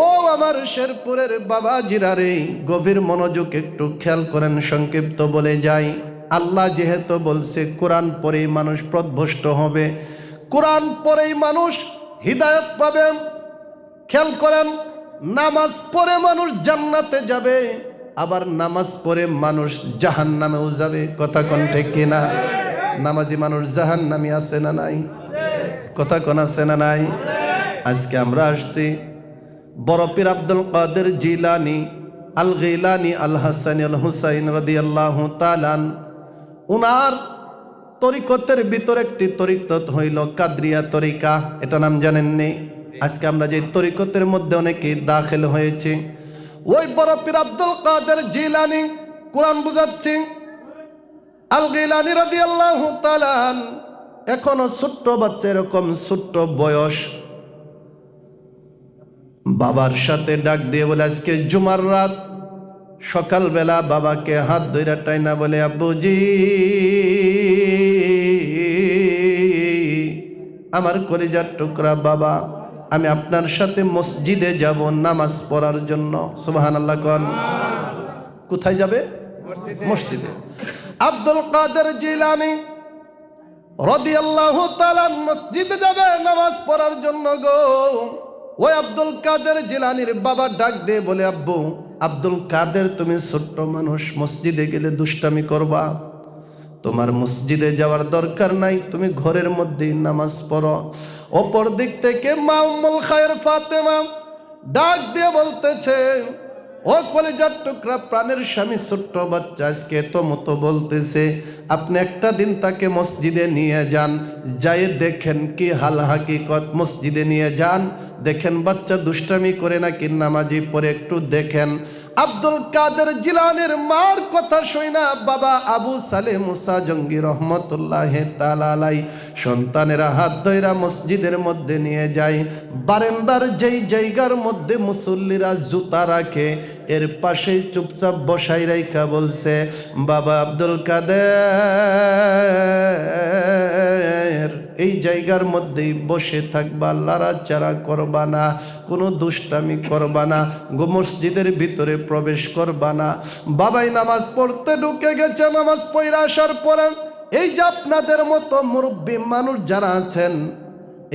ও আমার শেরপুরের বাবা জিরারে, গভীর মনোযোগ একটু খেয়াল করেন, সংক্ষিপ্ত বলে যাই। আল্লাহ যেহেতু বলছে, কোরআন পরেই মানুষ প্রদভষ্ট হবে। কোরআন পরেই মানুষ হৃদায়ত পাবে। খেয়াল করেন, নামাজ পড়ে মানুষ জান্নাতে যাবে, আবার নামাজ পড়ে মানুষ জাহান নামেও যাবে। কথা কণ্ঠে কিনা নামাজি মানুষ জাহান নামে আছে না নাই? কথা কন আছে না নাই? আজকে আমরা আসছি বড় পীর আব্দুল কাদের জিলানি আল গিলানি আল হাসানি আল হুসাইন রদি আল্লাহ তালান উনার তরিকতের ভিতর একটি তরিকত হইল কাদরিয়া তরিকা। এটা নাম জানেননি? আজকে আমরা যে তরিকতের মধ্যে অনেকে দাখিল হয়েছে। ওই বড় পীর আব্দুল কাদের জিলানি কোরআন বুঝাচ্ছি। আল গিলানি রাদি আল্লাহ তালান এখনও ছোট্ট বাচ্চা, এরকম ছোট্ট বয়স। বাবার সাথে ডাক দিয়ে বলে আজকে জুমার রাত। সকালবেলা বাবাকে হাত ধইরা টাইনা বলে আব্বুজি আমার কলিজার টুকরা বাবা আমি আপনার সাথে মসজিদে যাব নামাজ পড়ার জন্য। সুবাহান আল্লাহ কন। কোথায় যাবে? মসজিদে। আব্দুল কাদের জিলানি রদিয়াল্লাহু তাআলা মসজিদে যাবে নামাজ পড়ার জন্য গো। ওই আব্দুল কাদের জিলানির বাবা ডাক দিয়ে বলে, আব্বু, আব্দুল কাদের তুমি ছোট্ট মানুষ, মসজিদে গেলে দুষ্টামি করবা। তোমার মসজিদে যাওয়ার দরকার নাই, তুমি ঘরের মধ্যেই নামাজ পড়ো। অপর দিক থেকে মাউমুল খায়ের ফাতেমা ডাক দিয়ে বলতেছে, ও কলেজার টুকরা, প্রাণের স্বামী ছোট্ট বাচ্চা আজকে তো মতো বলতেছে, আপনি একটা দিন তাকে মসজিদে নিয়ে যান, যাই দেখেন কি হাল হাকিকত মসজিদে নিয়ে যান। দেখেন বাচ্চা দুষ্টামি করে নাকি নামাজি পরে একটু দেখেন। আব্দুল কাদের জিলানের মার কথা শুই না, বাবা আবু সালে মুসা জঙ্গি রহমতুল্লাহ তালালাই। সন্তানেরা হাত ধইরা মসজিদের মধ্যে নিয়ে যায়। বারেন্দার যেই জায়গার মধ্যে মুসল্লিরা জুতা রাখে, এর পাশেই চুপচাপ বসাই রাইখা বলছে, বাবা আব্দুল কাদের এই জায়গার মধ্যেই বসে থাকবা, লাড়াচাড়া করবা না, কোনো দুষ্টামি করবা না গো মসজিদের ভিতরে প্রবেশ করবা না। বাবাই নামাজ পড়তে ঢুকে গেছে, নামাজ পড়ে আসার পরে এই যে আপনাদের মতো মুরব্বী মানুষ যারা আছেন,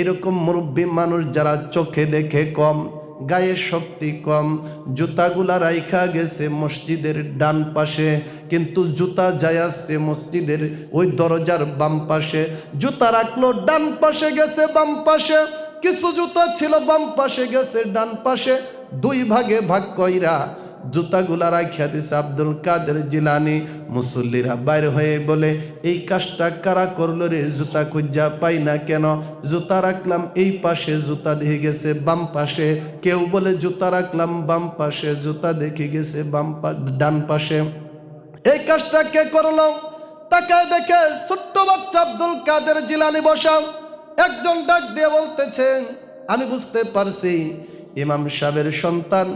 এরকম মুরব্বী মানুষ যারা চোখে দেখে কম, গায়ে শক্তি কম, জুতাগুলা রাইখা গেছে মসজিদের ডান পাশে কিন্তু জুতা যায় আসছে মসজিদের ওই দরজার বাম পাশে। জুতা রাখল, ডান পাশে গেছে বাম পাশে। কিছু জুতা ছিল বাম পাশে, গেছে ডান পাশে। দুই ভাগে ভাগ কইরা জুতাগুলা রাখিয়া দিছে আব্দুল কাদের জিলানি। মুসল্লিরা বাইর হয়ে বলে, এই কাজটা কারা করল রে? জুতা খুঁজা পাই না কেন? জুতা রাখলাম এই পাশে, জুতা দেখে গেছে বাম পাশে। কেউ বলে, জুতা রাখলাম বাম পাশে, জুতা দেখে গেছে বাম ডান পাশে। এই কাজটা কে করল? তাকে দেখে ছোট্ট বাচ্চা আব্দুল কাদের জিলানি বসা একজন ডাক দিয়ে বলতেছেন, আমি বুঝতে পারছি, ইমাম সাহেবের সন্তান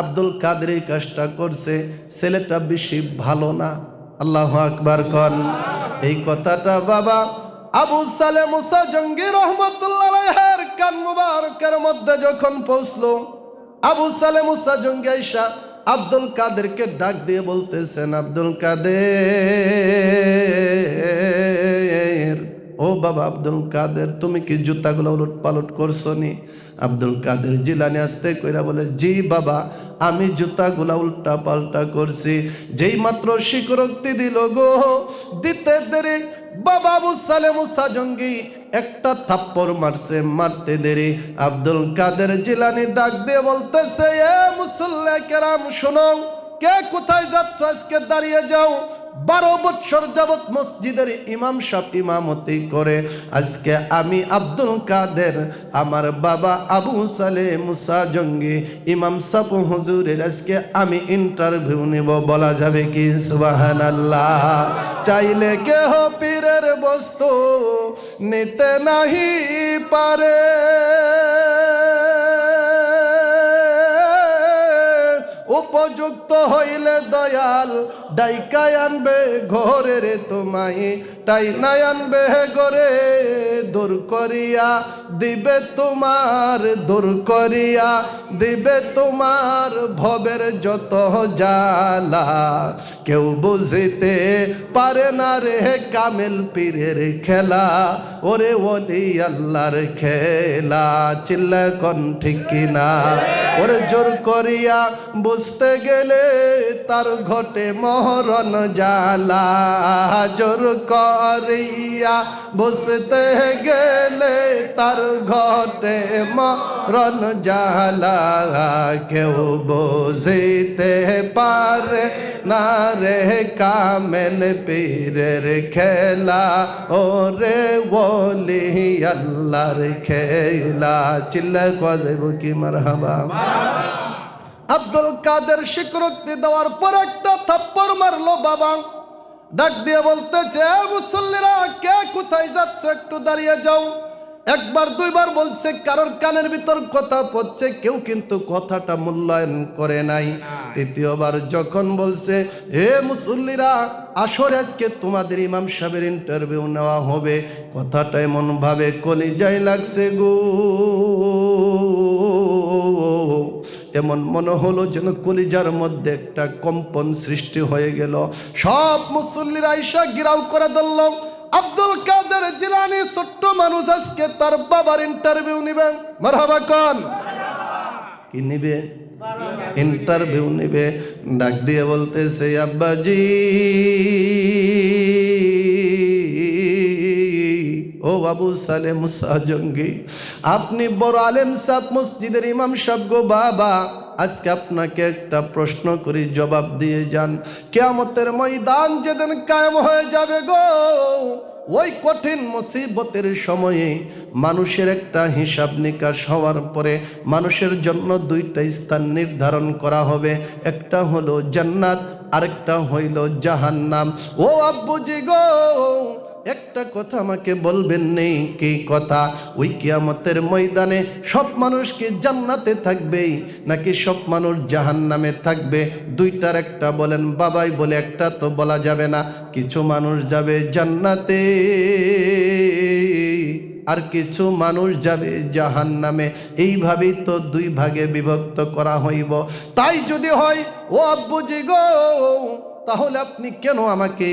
আব্দুল কাদের এই কাজটা করছে, ছেলেটা বেশি ভালো না। আল্লাহ আকবার কন। এই কথাটা বাবা আবু সালে মুসা জঙ্গি রহমতুল্লাহের কান মুবারকের মধ্যে যখন পৌঁছলো, আবু সালে মুসা জঙ্গি আইসা আব্দুল কাদেরকে ডাক দিয়ে বলতেছেন আব্দুল কাদের? ও বাবা আব্দুল কাদের, তুমি কি জুতাগুলো উলট পালট করছ নি আব্দুল কাদের জিলানি আসতে কইরা বলে, জি বাবা, আমি জুতাগুলা উল্টা পাল্টা করছি। যেই মাত্র স্বীকরোক্তি দিল গো, দিতে দেরি। বাবা আবু সালে মুসা জঙ্গি একটা থাপ্পড় মারছে, মারতে দেরি। আব্দুল কাদের জিলানি ডাক দিয়ে বলতেছে, এ মুসল্লা কেরাম, শোনো, কে কোথায় যাচ্ছ? আজকে দাঁড়িয়ে যাও। বারো বৎসর যাবৎ মসজিদের ইমাম সাহেব ইমামতি করে। আজকে আমি আব্দুল কাদের, আমার বাবা আবু সালে মুসা জঙ্গি, ইমাম সাপ হুজুরের আজকে আমি ইন্টারভিউ নেব, বলা যাবে কি? সুবাহান আল্লাহ চাইলে কেহ পীরের বস্তু নিতে নাহি পারে। উপযুক্ত হইলে দয়াল ডাইকায় আনবে ঘরে রে তোমায় টাই নাই আনবে ঘরে দূর করিয়া, দিবে তোমার দূর করিয়া, দিবে তোমার ভবের যত জালা কেউ বুঝিতে পারে না রে কামেল পীরের খেলা। ওরে ওলি আল্লাহর খেলা, চিল্লা কন ঠিক কিনা? ওরে জোর করিয়া বুঝতে গেলে তার ঘটে মহরণ জালা জোর করিয়া বুঝতে গেলে তার ঘটে মরণ জালা কেউ বুঝিতে পারে না রে কামেল পীরের খেলা ওরে বলি আল্লাহর খেলা চিল্লা কজাইব কি মারহাবা আব্দুল কাদের স্বীকৃতি দেওয়ার পর একটা থাপ্পড় মারলো বাবা ডাক দিয়ে বলতেছে "এ মুসল্লিরা কে কোথায় যাচ্ছ একটু দাঁড়িয়ে যাও একবার দুইবার বলছে কারোর কানের ভিতর কথা পড়ছে কেউ কিন্তু কথাটা মূল্যায়ন করে নাই। তৃতীয়বার যখন বলছে হে মুসল্লিরা আসর আজকে তোমাদের ইমাম সাহেবের ইন্টারভিউ নেওয়া হবে। কথাটা এমন ভাবে কলিজাই লাগছে গো। এমন মনে হলো যেন কলিজার মধ্যে একটা কম্পন সৃষ্টি হয়ে গেল। সব মুসল্লিরা ঈশা গিরাও করে ধরল। আব্দুল কাদের জিলানি ছোট্ট মানুষ আজকে তার বাবার ইন্টারভিউ নিবে। মারহাবা কন। কি নিবে? ইন্টারভিউ নিবে। ডাক দিয়ে বলতেছে, আব্বাজি, ও বাবু সালে মুসা জঙ্গি, আপনি বড় আলেম সাহ মসজিদের ইমাম সাহ গো বাবা। আজকে আপনাকে একটা প্রশ্ন করি, জবাব দিয়ে যান। কেয়ামতের ময়দান যেদিন কায়েম হয়ে যাবে গো, ওই কঠিন মুসিবতের সময়ে মানুষের একটা হিসাব নিকাশ হওয়ার পরে মানুষের জন্য দুইটা স্থান নির্ধারণ করা হবে। একটা হলো জান্নাত, আরেকটা হইল জাহান্নাম। ও আব্বুজি গো একটা কথা আমাকে বলবেন নেই, কি কথা? ওই কিয়ামতের ময়দানে সব মানুষকে জান্নাতে থাকবে? নাকি সব মানুষ জাহান্নামে থাকবে? দুইটার একটা বলেন, বাবাই বলে একটা তো বলা যাবে না। কিছু মানুষ যাবে জান্নাতে, আর কিছু মানুষ যাবে জাহান নামে এইভাবেই তো দুই ভাগে বিভক্ত করা হইব। তাই যদি হয়, ও আব্বুজি গো তাহলে আপনি কেন আমাকে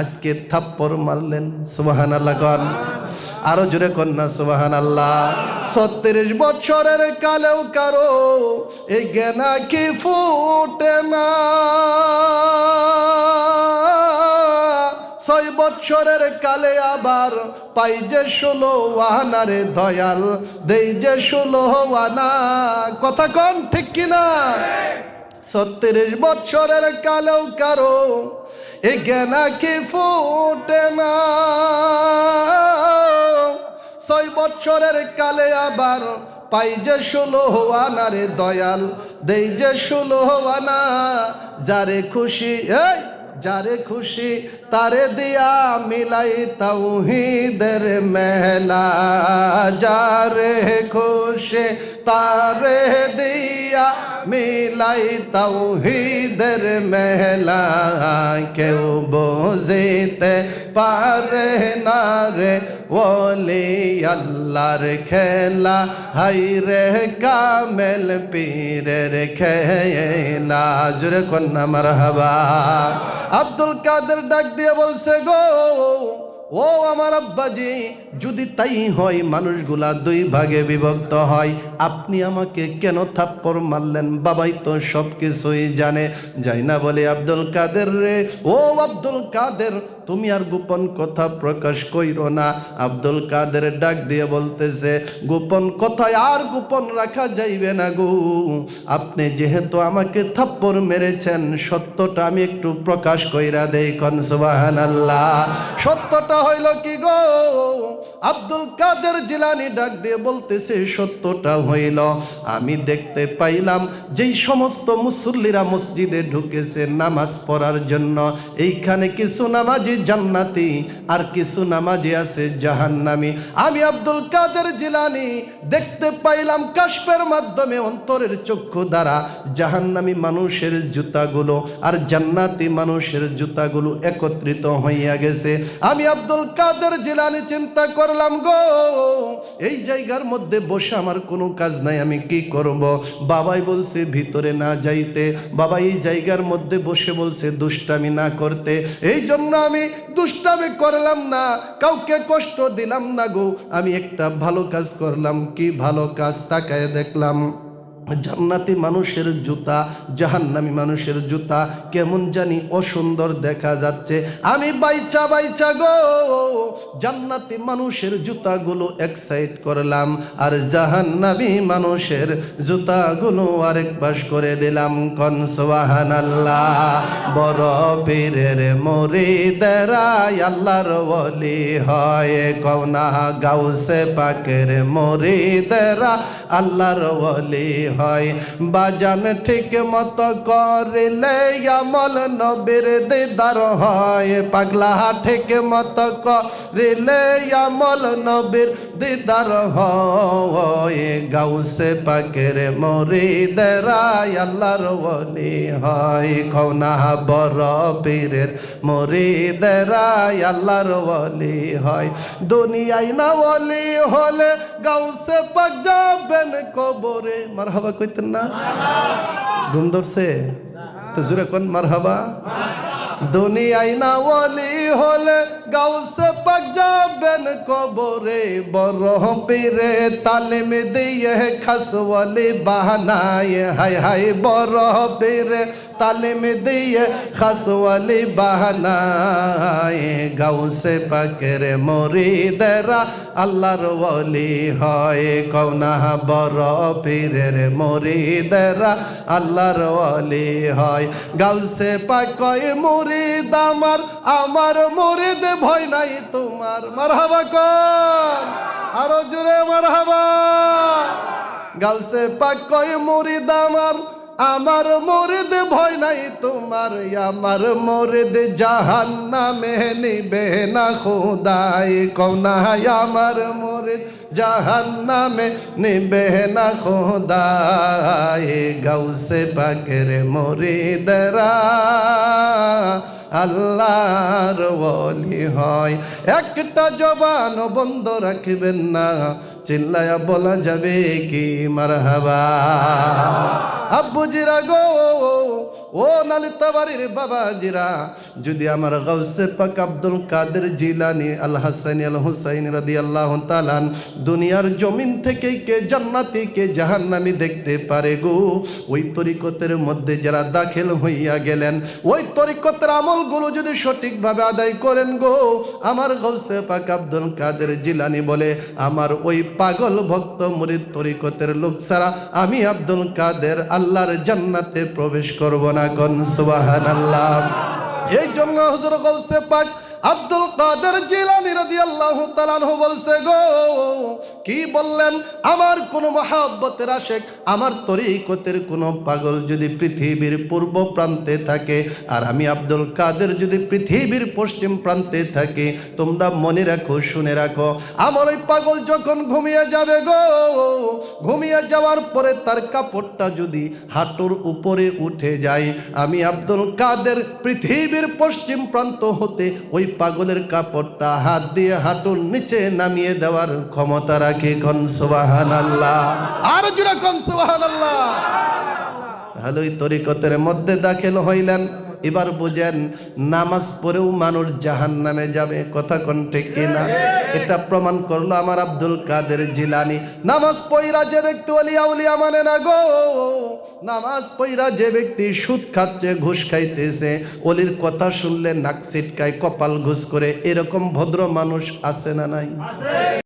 আজকে থাপ্পড় মারলেন? সুবাহান আল্লাহ কন। আরও জোরে কন্যা সুবাহান আল্লাহ ছত্রিশ বছরের কালেও কারও এই জ্ঞানা কি ফুটে না। ছয় বৎসরের কালে আবার পাই যে ষোলো ওয়ানারে দয়াল, দেই যে ষোলো ওয়ানা কথা কন ঠিক কিনা? ছত্রিশ বৎসরের কালেও কারও এ জ্ঞানা কি ফুটে না। ছয় বৎসরের কালে আবার পাই যে ষোলো হওয়ানা রে দয়াল, দেই যে ষোলো হওয়ানা যারে খুশি, এই যারে খুশি, তারে দিয়া মিলাই তাওহিদের মেলা। যারে খুশি, তারে দিয়া মিলাই তাওহিদের মেলা কেউ বুঝিতে পারে না রে ওলি আল্লাহর খেলা। হাই রে কামেল পীরের খেলা। জুরে কন্যা, মারহাবা। আব্দুল কাদের ডাক দিয়ে বলছে গো ও আমার আব্বাজি, যদি তাই হয় মানুষগুলা দুই ভাগে বিভক্ত হয়। আপনি আমাকে কেন থাপ্পড় মারলেন? বাবাই তো সব কিছুই জানে। যাই না বলে আব্দুল কাদের রে। ও আব্দুল কাদের, তুমি আর গোপন কথা প্রকাশ কইরো না। আব্দুল কাদের ডাক দিয়ে বলতেছে, গোপন কথায় আর গোপন রাখা যাইবে না গো। আপনি যেহেতু আমাকে থাপ্পড় মেরেছেন, সত্যটা আমি একটু প্রকাশ কইরা দেই কন, সুবহানাল্লাহ। সত্যটা হইল কি গো? আব্দুল কাদের জিলানি ডাক দিয়ে বলতেছে, সত্যটা হইল। আমি দেখতে পাইলাম যেই সমস্ত মুসল্লিরা মসজিদে ঢুকেছে নামাজ পড়ার জন্য। এইখানে কিছু নামাজি জান্নাতি আর কিছু নামাজি আছে জাহান্নামি। আমি আব্দুল কাদের জিলানি দেখতে পাইলাম কাশপের মাধ্যমে অন্তরের চক্ষু দ্বারা জাহান্নামি মানুষের জুতাগুলো আর জান্নাতি মানুষের জুতাগুলো একত্রিত হইয়া গেছে। আমি আব্দুল আব্দুল কাদের জিলানি চিন্তা করলাম গো। এই জায়গার মধ্যে বসে আমার কোনো কাজ নাই, আমি কি করব? বাবাই বলছে, ভিতরে না যাইতে। বাবা এই জায়গার মধ্যে বসে বলছে, দুষ্টামি না করতে। এই জন্য আমি দুষ্টামি করলাম না, কাউকে কষ্ট দিলাম না গো। আমি একটা ভালো কাজ করলাম, কি ভালো কাজ তাকায় দেখলাম। জান্নাতি মানুষের জুতা, জাহান্নামী মানুষের জুতা কেমন জানি অসুন্দর দেখা যাচ্ছে। আমি বাইচা বাইচা গো, জান্নাতি মানুষের জুতাগুলো এক সাইড করলাম আর জাহান্নামী মানুষের জুতাগুলো আরেক পাশ করে দিলাম। কনসোয়াহান আল্লাহ বড় পীরের মরি দেরাই আল্লাহর ওলি হয়। কৌনা গাউসে পাকের মরি দেরা আল্লাহর ওলি হয়। বাজান ঠিক মতো করিলে আমল নবীর দিদার হয়। পাগলা ঠিক মতো করিলে আমল নবীর দিদার হয় গাউসে পাকের মরিদেরাই আল্লাহর ওলি হয়। কৌনা বড় পীরের মরিদেরাই আল্লাহর ওলি হয়। দুনিয়ায় না ওলি হলে গাউসে পাক যাবেন কবরে। মারহাবা কইতেন না? ঘুম ধরছে? তো জুড়ে কোন মারহাবা। দুনিয়ায় না ওলি হলে গাউসে পাক যাবেন কবরে বড় পীরে তালিম দিয়ে খাসওয়ালি বাহানায়। হাই হাই বড় পীরে তালিম দিয়ে খাসওয়ালি বাহানায়। গাউসে পাকের মরিদেরা আল্লাহর ওলি হয় কৌনা বড় পীরের মরিদেরা আল্লাহর ওলি হয়। গাউসে পাক কয় মুরিদ আমার আমার মুরিদ ভয় নাই তোমার। মারহাবা কোন আরও জুড়ে মারহাবা। গাউসে পাক কয়, মুরিদ আমার আমার মরিদ ভয় নাই তোমার। আমার মরিদ জাহান নামে নিবে না, খোদাই কৌনাই আমার মরিদ জাহান নামে নিবে না খোদাই, গাউসে পাকের মরিদরা। আল্লাহর বলি হয়, একটা জবান বন্ধ রাখবেন না, চিল্লায়া বলা যাবে কি মারহাবা। আব্বুজিরা গো ও নালিতা বাড়ির বাবা জিরা যদি আমার গাউসে পাক আব্দুল কাদের জিলানি আল হাসানি আল হুসাইন রাদি আল্লাহ তালান দুনিয়ার জমিন থেকে কে জান্নাতি, কে জাহান্নামি দেখতে পারে গো? ওই তরিকতের মধ্যে যারা দাখিল হইয়া গেলেন, ওই তরিকতের আমলগুলো যদি সঠিকভাবে আদায় করেন গো? আমার গৌসে পাক আব্দুল কাদের জিলানি বলে, আমার ওই পাগল ভক্ত মুরিদ তরিকতের লোক ছাড়া আমি আব্দুল কাদের আল্লাহর জান্নাতে প্রবেশ করব না। কোন সুবহানাল্লাহ এই জন্য হুজুর গৌসে পাক আব্দুল কাদের জিলানি রাদিয়াল্লাহু তাআলা আনহু বলছে গো, কি বললেন? আমার কোন মহাব্বতের আশেক, আমার তরিকতের কোন পাগল যদি পৃথিবীর পূর্ব প্রান্তে থাকে, আর আমি আব্দুল কাদের যদি পৃথিবীর পশ্চিম প্রান্তে থাকি, তোমরা মনে রাখো, শুনে রাখো। আমার ওই পাগল যখন ঘুমিয়ে যাবে গো, ঘুমিয়ে যাওয়ার পরে তার কাপড়টা যদি হাঁটুর উপরে উঠে যায়, আমি আব্দুল কাদের পৃথিবীর পশ্চিম প্রান্ত হতে ওই পাগলের কাপড়টা হাত দিয়ে হাঁটুর নিচে নামিয়ে দেওয়ার ক্ষমতা রাখে কন সুবাহান আল্লাহ আর জোরা কন সুবাহান আল্লাহ ভালোই তরিকতের মধ্যে দাখিল হইলেন। এবার বুঝেন, নামাজ পড়েও মানুষ জাহান নামে যাবে। কথা কণ্ঠে কিনা? এটা প্রমাণ করল আমার আব্দুল কাদের জিলানি। নামাজ পইরা যে ব্যক্তি অলিয়া উলিয়া মানে না গো। নামাজ পইরা যে ব্যক্তি সুদ খাচ্ছে, ঘুষ খাইতেছে, অলির কথা শুনলে নাক ছিটকায়, কপাল ঘুষ করে, এরকম ভদ্র মানুষ আছে না নাই?